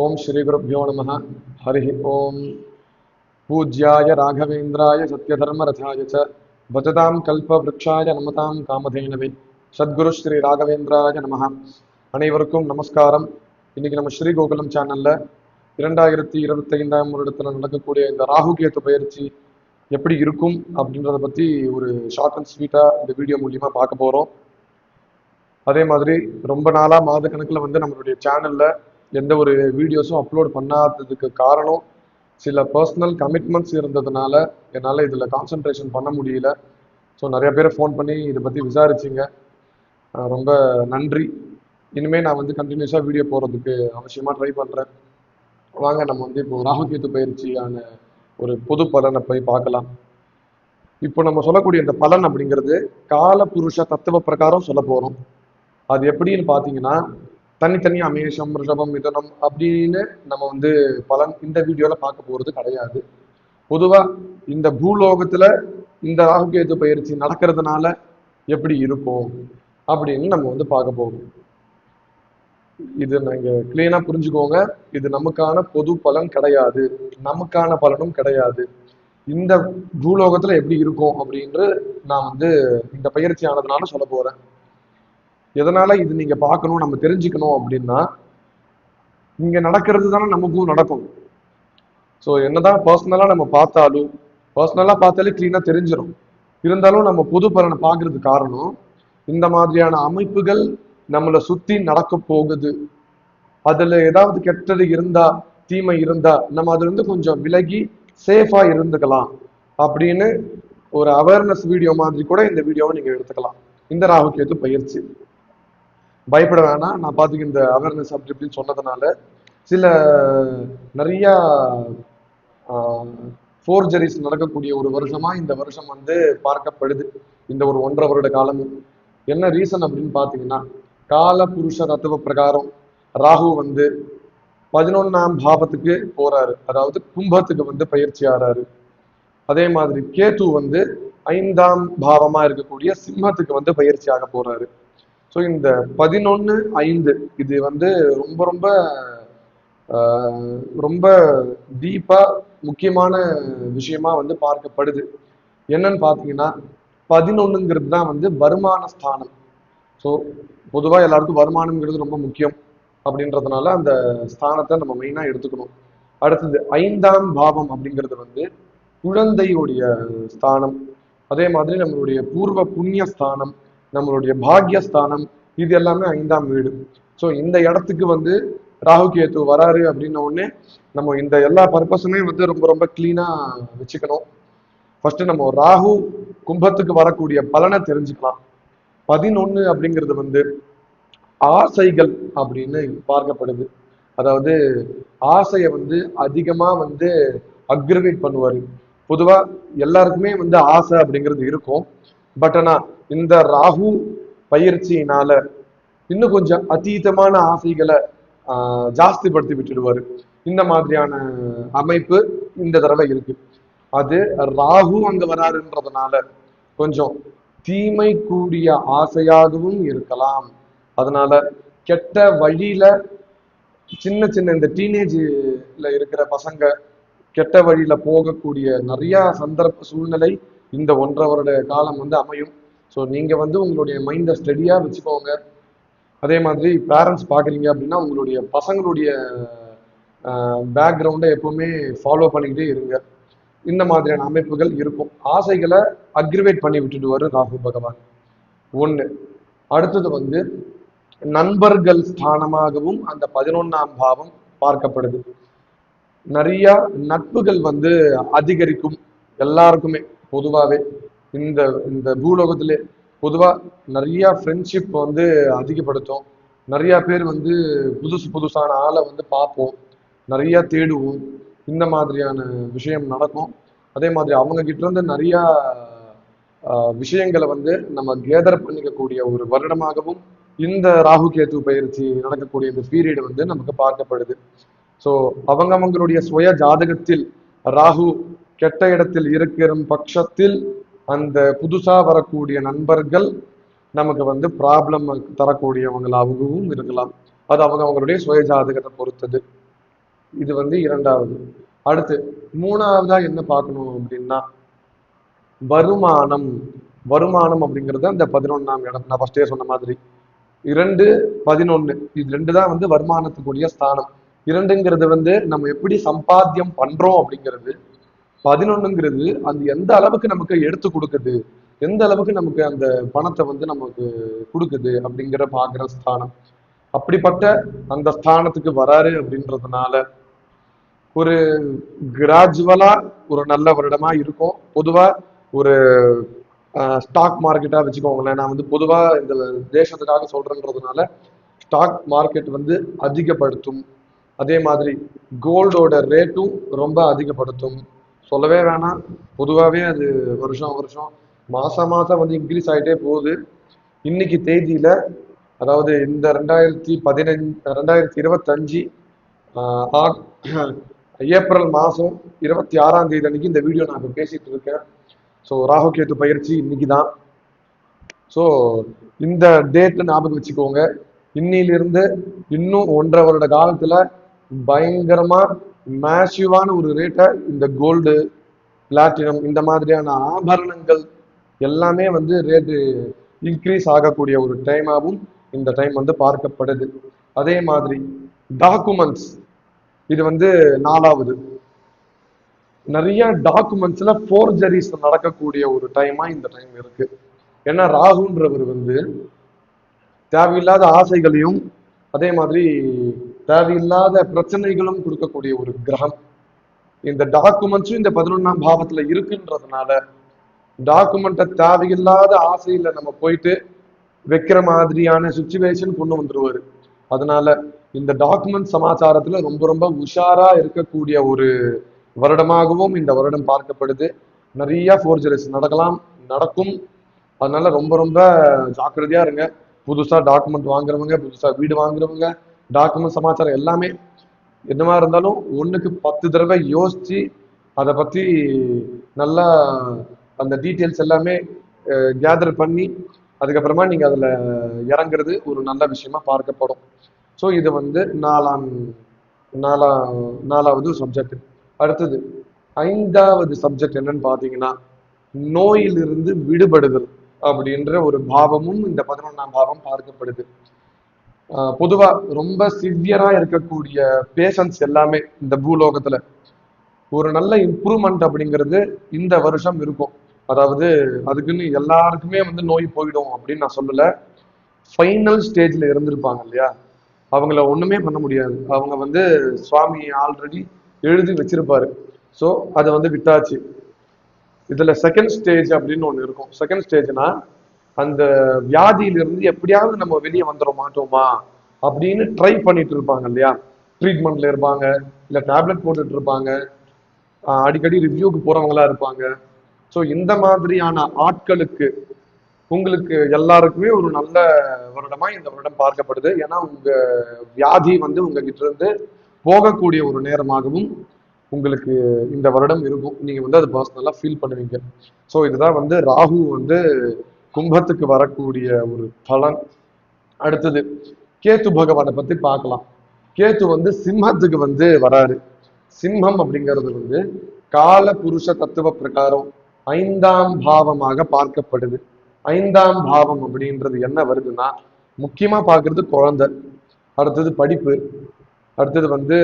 ஓம் ஸ்ரீ குருப்யோ நம. ஹரி ஓம். பூஜ்யாய ராகவேந்திராய சத்யதர்மரதாய ச. பஜதாம் கல்பவ்ருக்ஷாய நமதாம் காமதேனவே. சத்குரு ஸ்ரீ ராகவேந்திராய நம. அனைவருக்கும் நமஸ்காரம். இன்னைக்கு நம்ம ஸ்ரீ கோகுலம் சேனல்ல இரண்டாயிரத்தி இருபத்தி ஐந்தாம் வருடத்துல நடக்கக்கூடிய இந்த ராகு கேத்து பயிற்சி எப்படி இருக்கும் அப்படின்றத பத்தி ஒரு ஷார்ட் அண்ட் ஸ்வீட்டா இந்த வீடியோ மூலியமா பார்க்க போறோம். அதே மாதிரி ரொம்ப நாளா மாத கணக்குல வந்து நம்மளுடைய சேனல்ல எந்த ஒரு வீடியோஸும் அப்லோட் பண்ணாததுக்கு காரணம் சில பர்சனல் கமிட்மெண்ட்ஸ் இருந்ததுனால என்னால் இதில் கான்சென்ட்ரேஷன் பண்ண முடியல. ஸோ நிறைய பேர் ஃபோன் பண்ணி இதை பற்றி விசாரிச்சிங்க. ரொம்ப நன்றி. இனிமேல் நான் வந்து கண்டினியூஸாக வீடியோ போடுறதுக்கு அவசியமாக ட்ரை பண்ணுறேன் வாங்க நம்ம வந்து இப்போ ராகுகேத்து பயிற்சியான ஒரு பொது பலனை போய் பார்க்கலாம். இப்போ நம்ம சொல்லக்கூடிய இந்த பலன் அப்படிங்கிறது கால புருஷ தத்துவ பிரகாரம் சொல்ல போகிறோம் அது எப்படின்னு பார்த்தீங்கன்னா தனித்தனியா அமேஷம் ரிஷபம் மிதனம் அப்படின்னு நம்ம வந்து பலன் இந்த வீடியோல பார்க்க போறது கிடையாது. பொதுவா இந்த பூலோகத்துல இந்த ராகுகேது பயிற்சி நடக்கிறதுனால எப்படி இருக்கும் அப்படின்னு நம்ம வந்து பார்க்க போறோம். இது நீங்க கிளீனா புரிஞ்சுக்கோங்க. இது நமக்கான பொது பலன் கிடையாது. நமக்கான பலனும் கிடையாது. இந்த பூலோகத்துல எப்படி இருக்கும் அப்படின்னு நான் வந்து இந்த பயிற்சி ஆனதுனால சொல்ல போறேன். எதனால இது நீங்க பார்க்கணும் நம்ம தெரிஞ்சுக்கணும் அப்படின்னா இங்க நடக்கிறது தானே நமக்கும் நடக்கும். ஸோ என்னதான் பர்சனலா நம்ம பார்த்தாலும் பர்சனலா பார்த்தாலே கிளீனா தெரிஞ்சிடும் இருந்தாலும் நம்ம பொது பலனை பார்க்கறது காரணம் இந்த மாதிரியான அமைப்புகள் நம்மளை சுத்தி நடக்க போகுது. அதுல ஏதாவது கெட்டது இருந்தா தீமை இருந்தா நம்ம அதுல இருந்து கொஞ்சம் விலகி சேஃபா இருந்துக்கலாம் அப்படின்னு ஒரு அவேர்னஸ் வீடியோ மாதிரி கூட இந்த வீடியோவை நீங்க எடுத்துக்கலாம். இந்த ராகுகேது பயிற்சி. பயப்பட வேணாம். நான் பார்த்துக்க இந்த அவேர்னஸ் அப்படி இப்படின்னு சொன்னதுனால சில நிறையா ஃபோர்ஜரிஸ் நடக்கக்கூடிய ஒரு வருஷமா இந்த வருஷம் வந்து பார்க்கப்படுது. இந்த ஒரு ஒன்றரை வருட காலம். என்ன ரீசன் அப்படின்னு பார்த்தீங்கன்னா கால புருஷ தத்துவ பிரகாரம் ராகு வந்து பதினொன்னாம் பாவத்துக்கு போறாரு. அதாவது கும்பத்துக்கு வந்து பயிற்சி ஆறாரு. அதே மாதிரி கேது வந்து ஐந்தாம் பாவமா இருக்கக்கூடிய சிம்மத்துக்கு வந்து பயிற்சி ஆக போறாரு. ஸோ இந்த பதினொன்று ஐந்து இது வந்து ரொம்ப ரொம்ப ரொம்ப டீப்பாக முக்கியமான விஷயமா வந்து பார்க்கப்படுது. என்னன்னு பார்த்தீங்கன்னா பதினொன்றுங்கிறது தான் வந்து வருமான ஸ்தானம். ஸோ பொதுவாக எல்லாருக்கும் வருமானம்ங்கிறது ரொம்ப முக்கியம் அப்படின்றதுனால அந்த ஸ்தானத்தை நம்ம மெயினாக எடுத்துக்கணும். அடுத்தது ஐந்தாம் பாவம் அப்படிங்கிறது வந்து குழந்தையுடைய ஸ்தானம். அதே மாதிரி நம்மளுடைய பூர்வ புண்ணிய ஸ்தானம். நம்மளுடைய பாக்யஸ்தானம் இது எல்லாமே ஐந்தாம் வீடு. ஸோ இந்த இடத்துக்கு வந்து ராகு கேத்து வராரு அப்படின்ன உடனே நம்ம இந்த எல்லா பர்பஸுமே வந்து ரொம்ப ரொம்ப கிளீனாக வச்சுக்கணும். ஃபர்ஸ்ட் நம்ம ராகு கும்பத்துக்கு வரக்கூடிய பலனை தெரிஞ்சுக்கலாம். பதினொன்று அப்படிங்கிறது வந்து ஆசைகள் அப்படின்னு பார்க்கப்படுது. அதாவது ஆசையை வந்து அதிகமாக வந்து அக்ரிவேட் பண்ணுவார். பொதுவாக எல்லாருக்குமே வந்து ஆசை அப்படிங்கிறது இருக்கும். பட் ஆனால் இந்த ராகு பயிற்சியினால இன்னும் கொஞ்சம் அதீதமான ஆசைகளை ஜாஸ்திப்படுத்தி விட்டுடுவாரு. இந்த மாதிரியான அமைப்பு இந்த தடவை இருக்கு. அது ராகு அங்க வராருன்றதுனால கொஞ்சம் தீமை கூடிய ஆசையாகவும் இருக்கலாம். அதனால கெட்ட வழியில சின்ன சின்ன இந்த டீனேஜ்ல இருக்கிற பசங்க கெட்ட வழியில போகக்கூடிய நிறைய சந்தர்ப்ப சூழ்நிலை இந்த ஒன்றரை வருட காலம் வந்து அமையும். ஸோ நீங்கள் வந்து உங்களுடைய மைண்டை ஸ்டெடியாக வச்சுக்கோங்க. அதே மாதிரி பேரண்ட்ஸ் பார்க்குறீங்க அப்படின்னா உங்களுடைய பசங்களுடைய பேக்ரவுண்டை எப்பவுமே ஃபாலோ பண்ணிக்கிட்டே இருங்க. இந்த மாதிரியான அமைப்புகள் இருக்கும். ஆசைகளை அக்ரிவேட் பண்ணி விட்டுடுவாரு ராகு பகவான். ஒன்று அடுத்தது வந்து நண்பர்கள் ஸ்தானமாகவும் அந்த பதினொன்னாம் பாவம் பார்க்கப்படுது. நிறையா நட்புகள் வந்து அதிகரிக்கும். எல்லாருக்குமே பொதுவாகவே இந்த இந்த பூலோகத்திலே பொதுவாக நிறைய ஃப்ரெண்ட்ஷிப் வந்து அதிகப்படுத்தும். நிறைய பேர் வந்து புதுசு புதுசான ஆளை வந்து பார்ப்போம். நிறைய தேடுவோம். இந்த மாதிரியான விஷயம் நடக்கும். அதே மாதிரி அவங்க கிட்ட இருந்து நிறைய விஷயங்களை வந்து நம்ம கேதர் பண்ணிக்கக்கூடிய ஒரு வருடமாகவும் இந்த ராகு கேது பயிற்சி நடக்கக்கூடிய இந்த பீரியட் வந்து நமக்கு பார்க்கப்படுது. ஸோ அவங்க அவங்களுடைய சுய ஜாதகத்தில் ராகு கெட்ட இடத்தில் இருக்கிற பட்சத்தில் அந்த புதுசாக வரக்கூடிய நண்பர்கள் நமக்கு வந்து ப்ராப்ளம் தரக்கூடியவங்களாகவும் இருக்கலாம். அது அவங்க அவங்களுடைய சுய ஜாதகத்தை பொறுத்தது. இது வந்து இரண்டாவது. அடுத்து மூணாவதா என்ன பார்க்கணும் அப்படின்னா வருமானம். வருமானம் அப்படிங்கிறது அந்த பதினொன்னாம் இடம். நான் ஃபர்ஸ்டே சொன்ன மாதிரி. இரண்டு பதினொன்னு. இது ரெண்டு தான் வந்து வருமானத்துக்குரிய ஸ்தானம். இரண்டுங்கிறது வந்து நம்ம எப்படி சம்பாத்தியம் பண்றோம் அப்படிங்கிறது பதினொன்னுங்கிறது அது எந்த அளவுக்கு நமக்கு எடுத்து கொடுக்குது? எந்த அளவுக்கு நமக்கு அந்த பணத்தை வந்து நமக்கு கொடுக்குது அப்படிங்கிற பாக்குற ஸ்தானம். அப்படிப்பட்ட அந்த ஸ்தானத்துக்கு வராரு அப்படின்றதுனால ஒரு கிராஜுவலா ஒரு நல்ல வருடமா இருக்கும். பொதுவா ஒரு ஸ்டாக் மார்க்கெட்டா வச்சுக்கோங்களேன். நான் வந்து பொதுவா இந்த தேசத்துக்காக சொல்றேன்றதுனால ஸ்டாக் மார்க்கெட் வந்து அதிகப்படுத்தும். அதே மாதிரி கோல்டோட ரேட்டும் ரொம்ப அதிகப்படுத்தும். சொல்லவே வேணாம். பொதுவாகவே அது வருஷம் வருஷம் மாதம் மாதம் வந்து இன்க்ரீஸ் ஆகிட்டே போகுது. இன்னைக்கு தேதியில் அதாவது இந்த ரெண்டாயிரத்தி பதினஞ்சு ரெண்டாயிரத்தி இருபத்தஞ்சு ஏப்ரல் மாதம் இருபத்தி ஆறாம் தேதி அன்னைக்கு இந்த வீடியோ நான் இப்போ பேசிட்டு இருக்கேன். ஸோ ராகு கேத்து பயிற்சி இன்னைக்கு தான் ஸோ இந்த டேட் ஞாபகம் வச்சுக்கோங்க. இன்னிலிருந்து இன்னும் ஒன்றரை வருட காலத்தில் பயங்கரமாக மேசிவான ஒரு ரேட்டை இந்த கோல்டு பிளாட்டினம் இந்த மாதிரியான ஆபரணங்கள் எல்லாமே வந்து ரேட்டு இன்க்ரீஸ் ஆகக்கூடிய ஒரு டைமாகவும் இந்த டைம் வந்து பார்க்கப்படுது. அதே மாதிரி டாக்குமெண்ட்ஸ் இது வந்து நாலாவது. நிறைய டாக்குமெண்ட்ஸ்ல ஃபோர்ஜரிஸ் நடக்கக்கூடிய ஒரு டைமா இந்த டைம் இருக்கு. ஏன்னா ராகுன்றவர் வந்து தேவையில்லாத ஆசைகளையும் அதே மாதிரி தேவையில்லாத பிரச்சனைகளும் கொடுக்கக்கூடிய ஒரு கிரகம். இந்த டாக்குமெண்ட்ஸும் இந்த பதினொன்னாம் பாவத்துல இருக்குன்றதுனால டாக்குமெண்ட்டை தேவையில்லாத ஆசையில நம்ம போயிட்டு வைக்கிற மாதிரியான சுச்சுவேஷன் கொண்டு வந்துருவாரு. அதனால இந்த டாக்குமெண்ட் சமாச்சாரத்துல ரொம்ப ரொம்ப உஷாரா இருக்கக்கூடிய ஒரு வருடமாகவும் இந்த வருடம் பார்க்கப்படுது. நிறைய ஃபோர்ஜரிஸ் நடக்கலாம் நடக்கும். அதனால ரொம்ப ரொம்ப ஜாக்கிரதையா இருங்க. புதுசா டாக்குமெண்ட் வாங்குறவங்க புதுசா வீடு வாங்குறவங்க டாக்குமெண்ட் சமாச்சாரம் எல்லாமே என்னவா இருந்தாலும் ஒன்றுக்கு பத்து தடவை யோசித்து அதை பற்றி நல்லா அந்த டீட்டெயில்ஸ் எல்லாமே கேதர் பண்ணி அதுக்கப்புறமா நீங்கள் அதில் இறங்குறது ஒரு நல்ல விஷயமா பார்க்கப்படும். ஸோ இது வந்து நாலாம் நாலா நாலாவது சப்ஜெக்ட் அடுத்தது ஐந்தாவது சப்ஜெக்ட் என்னன்னு பார்த்தீங்கன்னா நோயிலிருந்து விடுபடுதல் அப்படின்ற ஒரு பாவமும் இந்த பதினொன்றாம் பாவம் பார்க்கப்படுது. பொதுவாக பொதுவா ரொம்ப சிவியரா இருக்கக்கூடிய பேஷன்ஸ் எல்லாமே இந்த பூலோகத்துல. ஒரு நல்ல இம்ப்ரூவ்மெண்ட் அப்படிங்கிறது இந்த வருஷம் இருக்கும். அதாவது அதுக்குன்னு எல்லாருக்குமே வந்து நோய் போயிடும் அப்படின்னு நான் சொல்லல. ஃபைனல் ஸ்டேஜ்ல இருந்திருப்பாங்க இல்லையா? அவங்கள ஒண்ணுமே பண்ண முடியாது. அவங்க வந்து சுவாமி ஆல்ரெடி எழுதி வச்சிருப்பாரு. ஸோ அதை வந்து விட்டாச்சு. இதுல செகண்ட் ஸ்டேஜ் அப்படின்னு ஒன்று இருக்கும். செகண்ட் ஸ்டேஜ்னா அந்த வியாதியிலிருந்து எப்படியாவது நம்ம வெளியே வந்துட மாட்டோமா அப்படின்னு ட்ரை பண்ணிட்டு இருப்பாங்க இல்லையா? ட்ரீட்மெண்ட்ல இருப்பாங்க இல்ல டேப்லெட் போட்டுட்டு இருப்பாங்க. அடிக்கடி ரிவ்யூக்கு போறவங்களா இருப்பாங்க. ஸோ இந்த மாதிரியான ஆட்களுக்கு உங்களுக்கு எல்லாருக்குமே ஒரு நல்ல வருடமா இந்த வருடம் பார்க்கப்படுது. ஏன்னா உங்க வியாதி வந்து உங்ககிட்ட இருந்து போகக்கூடிய ஒரு நேரமாகவும் உங்களுக்கு இந்த வருடம் இருக்கும். நீங்க வந்து அது பர்சனலா ஃபீல் பண்ணுவீங்க. ஸோ இதுதான் வந்து ராகு வந்து கும்பத்துக்கு வரக்கூடிய ஒரு பலன். அடுத்தது கேத்து பகவானை பத்தி பார்க்கலாம். கேத்து வந்து சிம்மத்துக்கு வந்து வராரு. சிம்மம் அப்படிங்கிறது வந்து கால புருஷ தத்துவ பிரகாரம் ஐந்தாம் பாவமாக பார்க்கப்படுது. ஐந்தாம் பாவம் அப்படின்றது என்ன வருதுன்னா முக்கியமா பார்க்கறது குழந்தை. அடுத்தது படிப்பு. அடுத்தது வந்து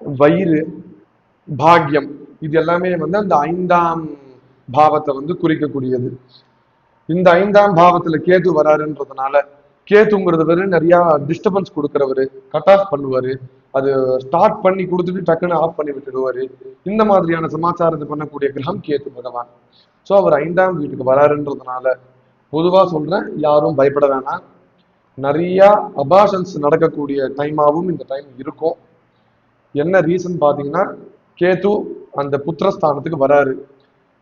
வயிறு பாக்கியம். இது எல்லாமே வந்து அந்த ஐந்தாம் பாவத்தை வந்து குறிக்கக்கூடியது. இந்த ஐந்தாம் பாவத்துல கேது வராருன்றதுனால கேத்துங்கிறது வெறும் நிறைய டிஸ்டர்பன்ஸ் கொடுக்குறவரு கட் ஆஃப் பண்ணுவாரு. அது ஸ்டார்ட் பண்ணி கொடுத்துட்டு டக்குன்னு ஆஃப் பண்ணி விட்டுடுவாரு. இந்த மாதிரியான சமாச்சாரத்தை பண்ணக்கூடிய கிரகம் கேத்து பகவான். ஸோ அவர் ஐந்தாம் வீட்டுக்கு வராருன்றதுனால பொதுவா சொல்றேன் யாரும் பயப்பட வேணாம். நிறைய அபாஷன்ஸ் நடக்கக்கூடிய டைமாகவும் இந்த டைம் இருக்கும். என்ன ரீசன் பார்த்தீங்கன்னா கேது அந்த புத்திரஸ்தானத்துக்கு வராரு.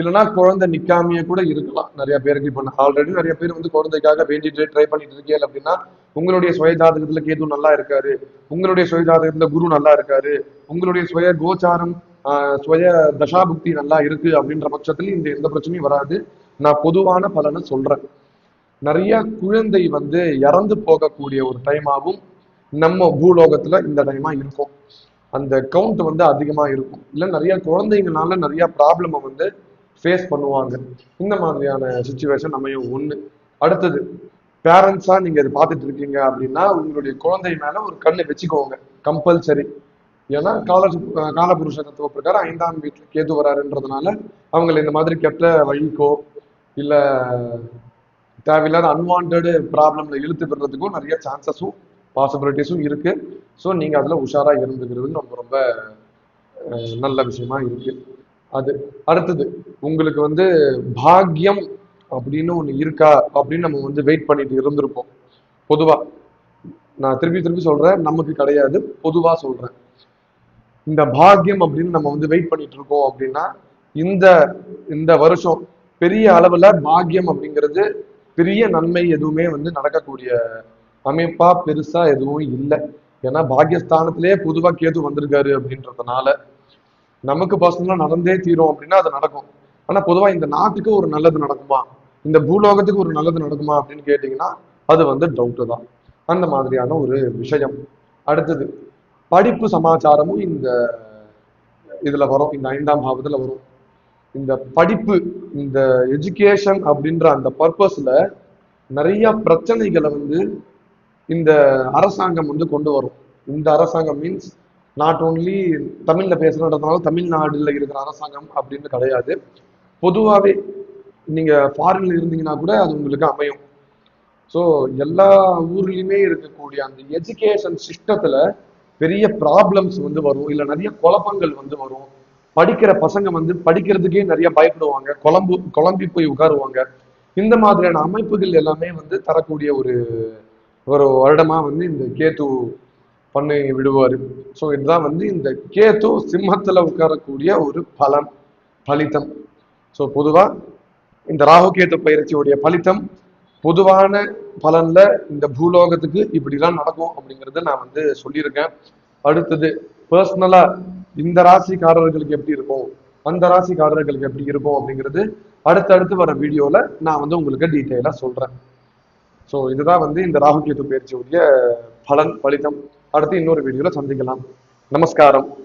இல்லைன்னா குழந்தை நிக்காமையே கூட இருக்கலாம். நிறைய பேருக்கு இப்போ ஆல்ரெடி நிறைய பேர் வந்து குழந்தைக்காக வேண்டிட்டு ட்ரை பண்ணிட்டு இருக்கேன் அப்படின்னா உங்களுடைய சுய ஜாதகத்துல கேது நல்லா இருக்காரு. உங்களுடைய சுய ஜாதகத்துல குரு நல்லா இருக்காரு. உங்களுடைய சுய கோச்சாரம் ஆஹ் சுய தசாபுக்தி நல்லா இருக்கு அப்படின்ற பட்சத்துல இந்த எந்த பிரச்சனையும் வராது. நான் பொதுவான பலனை சொல்றேன். நிறைய குழந்தை வந்து இறந்து போகக்கூடிய ஒரு டைமாகவும் நம்ம பூலோகத்துல இந்த டைமா இருக்கும். அந்த கவுண்ட் வந்து அதிகமா இருக்கும். இல்ல நிறைய குழந்தைங்கனால நிறைய ப்ராப்ளமை வந்து ஃபேஸ் பண்ணுவாங்க. இந்த மாதிரியான சுச்சுவேஷன் அமையும். ஒன்று அடுத்தது பேரண்ட்ஸா நீங்க இதை பார்த்துட்டு இருக்கீங்க அப்படின்னா உங்களுடைய குழந்தை மேல ஒரு கண்ணை வச்சுக்கோங்க. கம்பல்சரி ஏன்னா கால காலபுருஷ தத்துவ பிரகாரம் ஐந்தாம் வீட்டுக்கு கேது வராருன்றதுனால அவங்களை இந்த மாதிரி கெட்ட வழிக்கோ இல்லை தேவையில்லாத அன்வான்டு ப்ராப்ளம்ல இழுத்து பெறதுக்கும் நிறைய சான்சஸும் பாசிபிலிட்டிஸும் இருக்கு. ஸோ நீங்க அதுல உஷாரா இருந்துக்கிறது ரொம்ப ரொம்ப நல்ல விஷயமா இருக்கு. அது அடுத்தது உங்களுக்கு வந்து பாக்யம் அப்படின்னு ஒன்று இருக்கா அப்படின்னு நம்ம வந்து வெயிட் பண்ணிட்டு இருந்திருப்போம். பொதுவாக நான் திருப்பி திருப்பி சொல்கிறேன் நமக்கு கிடையாது பொதுவாக சொல்கிறேன் இந்த பாக்யம் அப்படின்னு நம்ம வந்து வெயிட் பண்ணிட்டு இருக்கோம் அப்படின்னா இந்த இந்த வருஷம் பெரிய அளவில் பாக்கியம் அப்படிங்கிறது பெரிய நன்மை எதுவுமே வந்து நடக்கக்கூடிய அமைப்பா பெருசா எதுவும் இல்லை. ஏன்னா பாக்கியஸ்தானத்திலே பொதுவாக கேது வந்திருக்காரு அப்படின்றதுனால நமக்கு பர்சனலாக நடந்தே தீரும் அப்படின்னா அது நடக்கும். ஆனால் பொதுவாக இந்த நாட்டுக்கு ஒரு நல்லது நடக்குமா? இந்த பூலோகத்துக்கு ஒரு நல்லது நடக்குமா அப்படின்னு கேட்டிங்கன்னா அது வந்து டவுட்டு தான். அந்த மாதிரியான ஒரு விஷயம். அடுத்தது படிப்பு சமாச்சாரமும் இந்த இதில் வரும். இந்த ஐந்தாம் பாவத்தில் வரும். இந்த படிப்பு இந்த எஜுகேஷன் அப்படின்ற அந்த பர்பஸில் நிறைய பிரச்சனைகளை வந்து இந்த அரசாங்கம் வந்து கொண்டு வரும். இந்த அரசாங்கம் மீன்ஸ் நாட் ஓன்லி தமிழ்ல பேசுறதுனால தமிழ்நாடுல இருக்கிற அரசாங்கம் அப்படின்னு கிடையாது. பொதுவாகவே நீங்க ஃபாரின்ல இருந்தீங்கன்னா கூட அது உங்களுக்கு அமையும். ஸோ எல்லா ஊர்லயுமே இருக்கக்கூடிய அந்த எஜுகேஷன் சிஸ்டத்துல பெரிய ப்ராப்ளம்ஸ் வந்து வரும். இல்ல நிறைய குழப்பங்கள் வந்து வரும். படிக்கிற பசங்க வந்து படிக்கிறதுக்கே நிறைய பயப்படுவாங்க. குழம்பு குழம்பி போய் உட்காருவாங்க. இந்த மாதிரியான அமைப்புகள் எல்லாமே வந்து தரக்கூடிய ஒரு ஒரு வருடமா வந்து இந்த கேத்து பண்ணி விடுவார். ஸோ இதுதான் வந்து இந்த கேத்து சிம்மத்தில் உட்காரக்கூடிய ஒரு பலன் பலித்தம். ஸோ பொதுவாக இந்த ராகு கேத்து பயிற்சியுடைய பலித்தம் பொதுவான பலனில் இந்த பூலோகத்துக்கு இப்படிலாம் நடக்கும் அப்படிங்கிறத நான் வந்து சொல்லியிருக்கேன். அடுத்தது பர்சனலாக இந்த ராசிக்காரர்களுக்கு எப்படி இருக்கும்? அந்த ராசிக்காரர்களுக்கு எப்படி இருக்கும் அப்படிங்கிறது அடுத்தடுத்து வர வீடியோவில் நான் வந்து உங்களுக்கு டீட்டெயிலாக சொல்கிறேன் ஸோ இதுதான் வந்து இந்த ராகு கேத்து பயிற்சியுடைய பலன் பலிதம் அடுத்து இன்னொரு வீடியோல சந்திக்கலாம். நமஸ்காரம்.